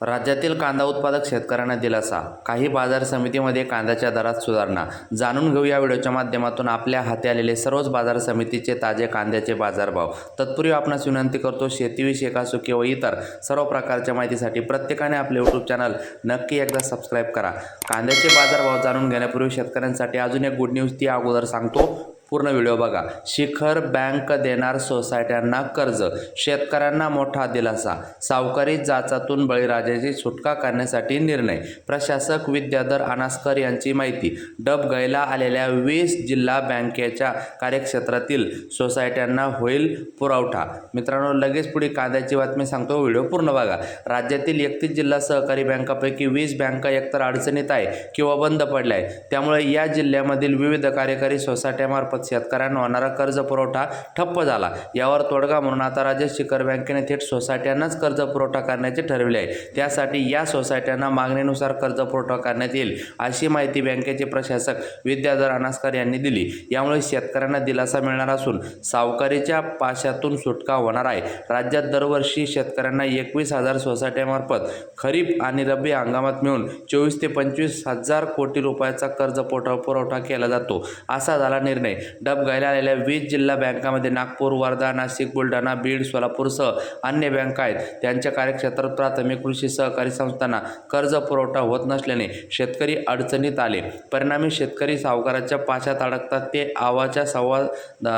राज्यातील कांदा उत्पादक शेतकऱ्यांना दिलासा. काही बाजार समितीमध्ये कांद्याच्या दरात सुधारणा. जाणून घेऊ या व्हिडिओच्या माध्यमातून आपल्या हाती आलेले सर्वच बाजार समितीचे ताजे कांद्याचे बाजारभाव. तत्पूर्वी आपणास विनंती करतो शेतीविषयक असो किंवा इतर सर्व प्रकारच्या माहितीसाठी प्रत्येकाने आपले यूट्यूब चॅनल नक्की एकदा सबस्क्राईब करा. कांद्याचे बाजारभाव जाणून घेण्यापूर्वी शेतकऱ्यांसाठी अजून एक गुड न्यूज ती अगोदर सांगतो. पूर्ण व्हिडिओ बघा. शिखर बँक देणार सोसायट्यांना कर्ज. शेतकऱ्यांना मोठा दिलासा. सावकारी जाचातून बळीराजाची सुटका करण्यासाठी निर्णय. प्रशासक विद्याधर अनास्कर यांची माहिती. डब आलेल्या वीस जिल्हा बँकेच्या कार्यक्षेत्रातील सोसायट्यांना होईल पुरवठा. मित्रांनो लगेच पुढे कांद्याची बातमी सांगतो. व्हिडिओ पूर्ण बघा. राज्यातील एकतीस जिल्हा सहकारी बँकापैकी वीस बँका एकतर अडचणीत आहे किंवा बंद पडल्या आहे त्यामुळे या जिल्ह्यामधील विविध कार्यकारी सोसायट्यामार्फत शेतकऱ्यांना होणारा कर्ज पुरवठा ठप्प झाला. यावर तोडगा म्हणून आता राज्य शिखर बँकेने थेट सोसायट्यांनाच कर्ज पुरवठा करण्याचे ठरविले आहे. त्यासाठी या सोसायट्यांना मागणीनुसार कर्ज पुरवठा करण्यात येईल अशी माहिती बँकेचे प्रशासक विद्याधर अनास्कर यांनी दिली. यामुळे शेतकऱ्यांना दिलासा मिळणार असून सावकारीच्या पाशातून सुटका होणार आहे. राज्यात दरवर्षी शेतकऱ्यांना एकवीस हजार सोसायट्यामार्फत खरीप आणि रब्बी हंगामात मिळून चोवीस ते पंचवीस हजार कोटी रुपयाचा कर्ज पुरवठा केला जातो असा झाला निर्णय. डब घ्यायला आलेल्या वीस जिल्हा बँकामध्ये नागपूर वर्धा नाशिक बुलढाणा बीड सोलापूरसह अन्य बँका आहेत. त्यांच्या कार्यक्षेत्रात प्राथमिक कृषी सहकारी संस्थांना कर्ज पुरवठा होत नसल्याने शेतकरी अडचणीत आले. परिणामी शेतकरी सावकाराच्या पाशात अडकतात. ते आवाच्या सव्वा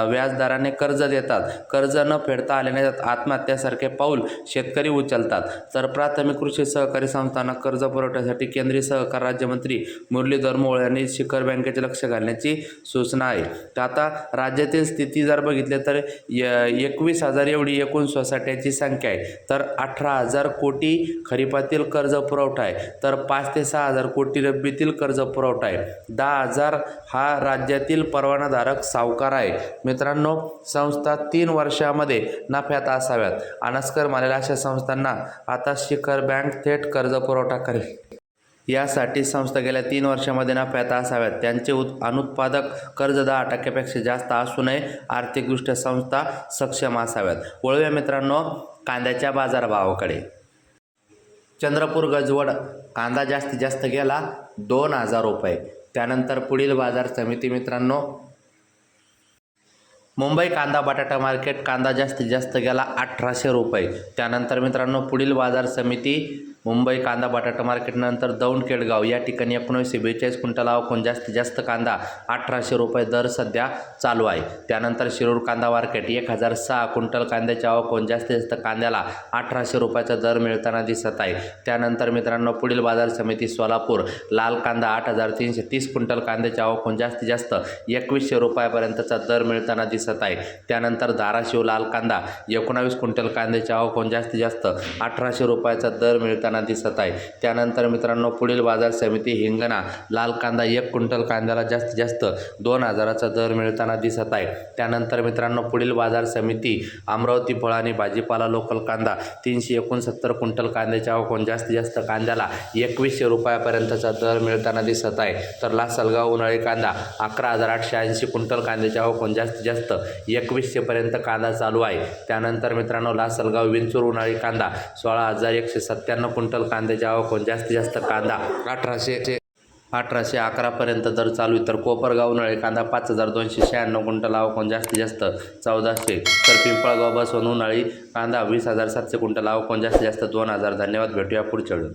व्याजदराने कर्ज देतात. कर्ज न फेडता आल्याने आत्महत्यासारखे पाऊल शेतकरी उचलतात. तर प्राथमिक कृषी सहकारी संस्थांना कर्ज पुरवठ्यासाठी केंद्रीय सहकार राज्यमंत्री मुरलीधर मोळ यांनी शिखर बँकेचे लक्ष घालण्याची सूचना आहे. तर आता राज्यातील स्थिती जर बघितली तर य एकवीस हजार एवढी एकूण सोसायट्याची संख्या आहे. तर अठरा हजार कोटी खरीपातील कर्ज पुरवठा आहे. तर पाच ते सहा हजार कोटी रब्बीतील कर्ज पुरवठा आहे. दहा हजार हा राज्यातील परवानाधारक सावकार आहे. मित्रांनो संस्था तीन वर्षामध्ये नफ्यात असाव्यात. अनस्कर मालेल्या अशा संस्थांना आता शिखर बँक थेट कर्ज पुरवठा करेल. यासाठी संस्था गेल्या तीन वर्षामध्ये नफ्यात असाव्यात. त्यांचे उत् अनुत्पादक कर्ज दहा टक्क्यापेक्षा जास्त असू नये आर्थिकदृष्ट्या संस्था सक्षम असाव्यात. वळूया मित्रांनो कांद्याच्या बाजारभावाकडे. चंद्रपूर गजवड कांदा जास्तीत जास्त गेला दोन हजार रुपये. त्यानंतर पुढील बाजार समिती मित्रांनो. मुंबई कांदा बटाटा मार्केट कांदा जास्तीत जास्त गेला अठराशे रुपये. त्यानंतर मित्रांनो पुढील बाजार समिती मुंबई कांदा बटाटा मार्केटनंतर दौंड केडगाव या ठिकाणी एकोणीसशे बेचाळीस क्विंटलावकून जास्तीत जास्त कांदा अठराशे रुपये दर सध्या चालू आहे. त्यानंतर शिरूर कांदा मार्केट एक हजार सहा क्विंटल कांद्याच्या आवकून जास्तीत जास्त कांद्याला अठराशे रुपयाचा दर मिळताना दिसत आहे. त्यानंतर मित्रांनो पुढील बाजार समिती सोलापूर लाल कांदा आठ हजार तीनशे तीस क्विंटल कांद्याच्या आवकून जास्तीत जास्त एकवीसशे रुपयापर्यंतचा दर मिळताना दिसत आहे. त्यानंतर धाराशिव लाल कांदा एकोणावीस क्विंटल कांद्याच्या आवकून जास्तीत जास्त अठराशे रुपयाचा दर मिळताना दिसत आहे. त्यानंतर मित्रांनो पुढील बाजार समिती हिंगणा लाल कांदा एक क्विंटल कांद्याला जास्तीत जास्त दोन हजाराचा दर मिळताना दिसत आहे. त्यानंतर मित्रांनो पुढील बाजार समिती अमरावती फळ आणि भाजीपाला लोकल कांदा तीनशे एकोणसत्तर क्विंटल कांद्याच्या आवकून जास्तीत जास्त कांद्याला एकवीसशे रुपयापर्यंतचा दर मिळताना दिसत आहे. तर लासलगाव उन्हाळी कांदा अकरा हजार आठशे ऐंशी क्विंटल कांद्याच्या आवकून जास्तीत जास्त एकवीसशेपर्यंत कांदा चालू आहे. त्यानंतर मित्रांनो लासलगाव विंचूर उन्हाळी कांदा सोळा हजार एकशे सत्त्याण्णव क्विंटल कांद्याच्या आवकून जास्तीत जास्त कांदा अठराशे अठराशे अकरापर्यंत दर चालू आहे. तर कोपरगाव उन्हाळी कांदा पाच हजार दोनशे शहाण्णव क्विंटल आवकून जास्तीत जास्त चौदाशे. तर पिंपळगाव बसवून उन्हाळी कांदा वीस हजार सातशे क्विंटल आवकून जास्तीत जास्त दोन हजार. धन्यवाद. भेटूया पुढच्या वेळी.